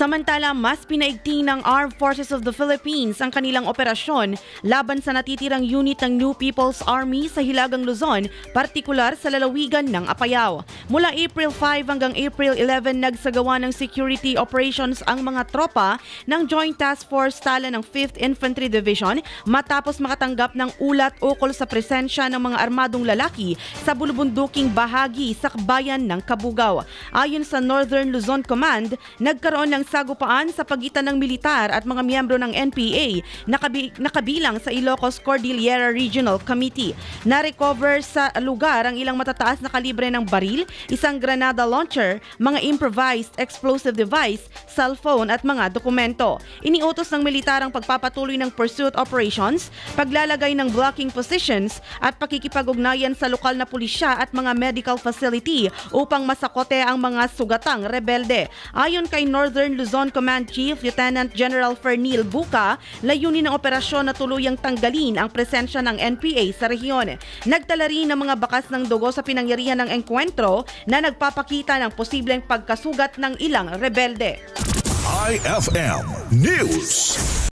Samantala, mas pinaigting ng Armed Forces of the Philippines ang kanilang operasyon laban sa natitirang unit ng New People's Army sa Hilagang Luzon, partikular sa lalawigan ng Apayao. Mula April 5 hanggang April 11, nagsagawa ng security operations ang mga tropa ng Joint Task Force Tala ng 5th Infantry Division matapos makatanggap ng ulat ukol sa presensya ng mga armadong lalaki sa bulubunduking bahagi sa bayan ng Kabugaw. Ayon sa Northern Luzon Command, nagkaroon ng sagupaan sa pagitan ng militar at mga miyembro ng NPA nakabi- nakabilang sa Ilocos Cordillera Regional Committee. Na-recover sa lugar ang ilang matataas na kalibre ng baril, isang granada launcher, mga improvised explosive device, cellphone at mga dokumento. Iniutos ng militar ang pagpapatuloy ng pursuit operations, paglalagay ng blocking positions at pakikipag-ugnayan sa lokal na pulisya at mga medical facility upang masakote ang mga sugatang rebelde. Ayon kay Northern Luzon Command Chief Lieutenant General Fernil Buca, layunin ng operasyon na tuluyang tanggalin ang presensya ng NPA sa rehiyon. Nagtala rin ng mga bakas ng dugo sa pinangyarihan ng engkwentro na nagpapakita ng posibleng pagkasugat ng ilang rebelde. IFM News.